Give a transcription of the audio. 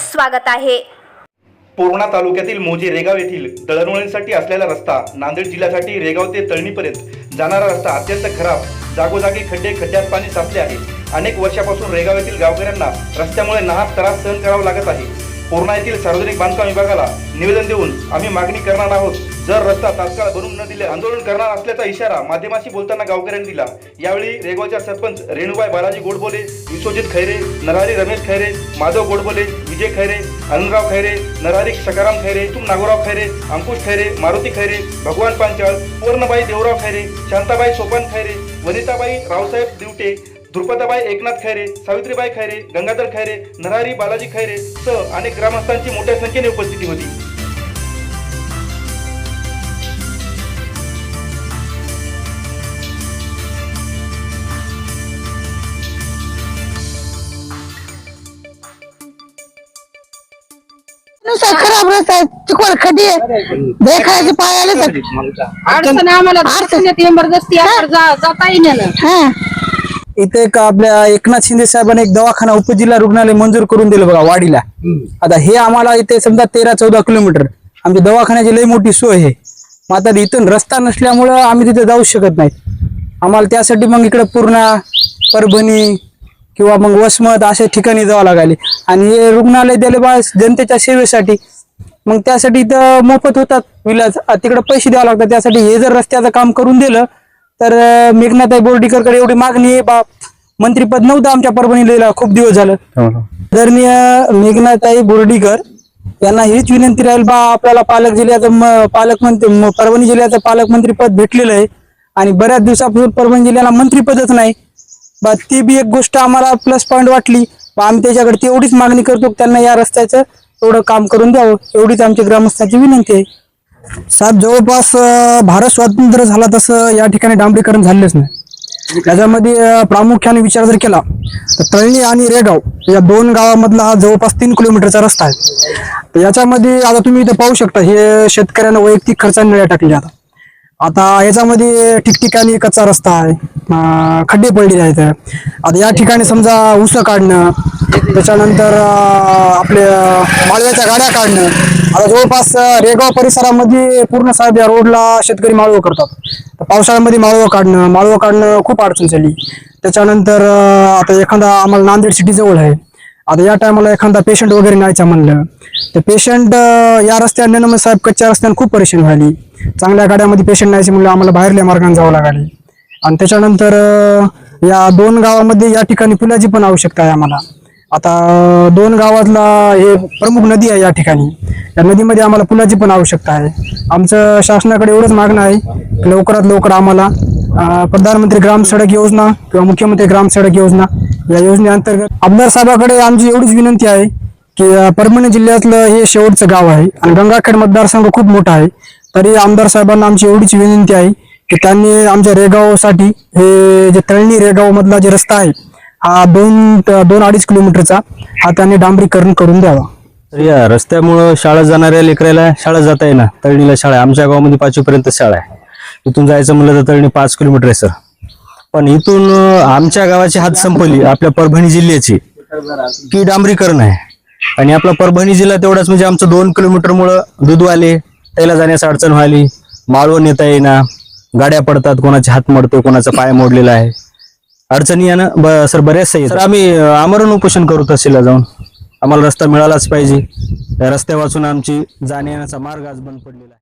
स्वागत आहे. पूर्णा तालुक्यातील मोजे रेगाव येथील दळणवळणीसाठी असलेला रस्ता नांदेड जिल्ह्यासाठी रेगाव ते तळणीपर्यंत जाणारा रस्ता अत्यंत खराब जागोजागी खड्डे खड्ड्यात पाणी साचले आहे. अनेक वर्षापासून रेगाव येथील गावकऱ्यांना रस्त्यामुळे नाहक त्रास सहन करावा लागत आहे. पूर्णा येथील सार्वजनिक बांधकाम विभागाला निवेदन देऊन आम्ही मागणी करणार आहोत जर रस्ता तात्काळ बनवून न दिले आंदोलन करणार असल्याचा इशारा माध्यमाशी बोलताना गावकऱ्यांनी दिला. यावेळी रेगावच्या सरपंच रेणुबाई बालाजी गोडबोले विश्वजित खैरे नरहरी रमेश खैरे माधव गोडबोले विजय खैरे अरुणराव खैरे नरहरी सकाराम खैरे तुम नागोराव खैरे अंकुश खैरे मारुती खैरे भगवान पांचाळ पूर्णबाई देवराव खैरे शांताबाई सोपान खैरे वनिताबाई रावसाहेब दिवटे द्रुपदाबाई एकनाथ खैरे सावित्रीबाई खैरे गंगाधर खैरे नरहरी बालाजी खैरे सह अनेक ग्रामस्थांची मोठ्या संख्येने उपस्थिती होती. नुसता खराब रस्ता खड्डी आहे. देखायचे पाय आले तर अडचण आम्हाला. जा- जाता येईना. हा. इथे एक आपल्या एकनाथ शिंदे साहेबांनी एक दवाखाना उपजिल्हा रुग्णालय मंजूर करून दिलं बघा वाडीला. आता हे आम्हाला इथे समजा तेरा चौदा किलोमीटर. आमच्या दवाखान्याची लई मोठी सोय आहे. मग आता इथून रस्ता नसल्यामुळं आम्ही तिथे जाऊ शकत नाही आम्हाला त्यासाठी मग इकडे पूर्णा परभणी किंवा मग वसमत अशा ठिकाणी जावं लागले आणि हे रुग्णालय दिले बा जनतेच्या सेवेसाठी. मग त्यासाठी इथं मोफत होतात विलाज. तिकडे पैसे द्यावे लागतात. त्यासाठी हे जर रस्त्याचं काम करून दिलं तर अं, मेघनाताई बोर्डीकरकडे एवढी मागणी आहे. बा मंत्रीपद नव्हतं आमच्या परभणीला खूप दिवस झालं. आदरणीय मेघनाताई बोर्डीकर यांना हीच विनंती राहील. बा आपल्याला पालक जिल्ह्याचं पालकमंत्री परभणी जिल्ह्याचं पालकमंत्री पद भेटलेलं आहे. आणि बऱ्याच दिवसापासून परभणी जिल्ह्याला मंत्रीपदच नाही. बा ती बी एक गोष्ट आम्हाला प्लस पॉईंट वाटली. बा आम्ही त्याच्याकडे तेवढीच मागणी करतो त्यांना या रस्त्याचं थोडं काम करून द्यावं. एवढीच आमची ग्रामस्थांची विनंती आहे. साहेब जवळपास अं, भारत स्वातंत्र्य झाला तसं या ठिकाणी डांबरीकरण झालेच नाही. त्याच्यामध्ये अं, प्रामुख्याने विचार जर केला तर तळणी आणि रेगाव या दोन गावामधला हा जवळपास तीन किलोमीटरचा रस्ता आहे. तर याच्यामध्ये आता तुम्ही इथं पाहू शकता हे शेतकऱ्यांना वैयक्तिक खर्चाने नळ्या टाकल्या आता आता याच्यामध्ये ठिकठिकाणी कच्चा रस्ता आहे. खड्डे पडलेले आहेत आता या ठिकाणी समजा ऊस काढणं त्याच्यानंतर आपले माळव्याच्या गाड्या काढणं. आता जवळपास रेगाव परिसरामध्ये पूर्ण साहेब या रोडला शेतकरी माळवं करतात. तर पावसाळ्यामध्ये माळवं काढणं माळवं काढणं खूप अडचण झाली. त्याच्यानंतर आता एखादा आम्हाला नांदेड सिटी जवळ आहे. आता या टायमाला एखादा पेशंट वगैरे न्यायचा म्हणलं तर पेशंट या रस्त्याने साहेब कच्च्या रस्त्याने खूप परेशान झाली. चांगल्या गाड्यामध्ये पेशंट न्यायचे म्हणलं आम्हाला बाहेरल्या मार्गाने जावं लागले आणि त्याच्यानंतर या दोन गावामध्ये या ठिकाणी पुलाची पण आवश्यकता आहे आम्हाला. आता दोन गावातला हे प्रमुख नदी आहे या ठिकाणी. या नदीमध्ये आम्हाला पुलाची पण आवश्यकता आहे. आमचं शासनाकडे एवढंच मागणं आहे लवकरात लवकर आम्हाला प्रधानमंत्री ग्राम सडक योजना किंवा मुख्यमंत्री ग्राम सडक योजना या योजनेअंतर्गत आमदार साहेबाकडे आमची एवढीच विनंती आहे की परभणी जिल्ह्यातलं हे शेवटचं गाव आहे. आणि गंगाखेड मतदारसंघ खूप मोठा आहे. तरी आमदार साहेबांना आमची एवढीच विनंती आहे की त्यांनी आमच्या रेगावसाठी हे जे तळणी रेगाव मधला जे रस्ता आहे हा दोन दोन अडीच किलोमीटरचा हा त्यांनी डांबरीकरण करून द्यावा. तर या रस्त्यामुळं शाळा जाणाऱ्या लेकराला शाळा जाता येणार तळणीला शाळा आहे. आमच्या गावामध्ये पाचवीपर्यंत शाळा आहे. इथून जायचं म्हणलं तर तळणी पाच किलोमीटर आहे सर. पण इथून आमच्या गावाची हात संपली आपल्या परभणी जिल्ह्याची की डांबरीकरण आहे. आणि आपला परभणी जिल्हा तेवढाच म्हणजे आमचं दोन किलोमीटर मुळे दूधवाले त्याला जाण्यास अडचण व्हायली माळवण येता येईना. गाड्या पडतात कोणाचे हात मोडतो कोणाचा पाय मोडलेला आहे. अडचणी यानं सर बऱ्याचशा आहेत. सर आम्ही आमरण उपोषण करू तहसीलला जाऊन. आम्हाला रस्ता मिळालाच पाहिजे. रस्त्या वाचून आमची जाण्याचा मार्ग आज बंद पडलेला आहे.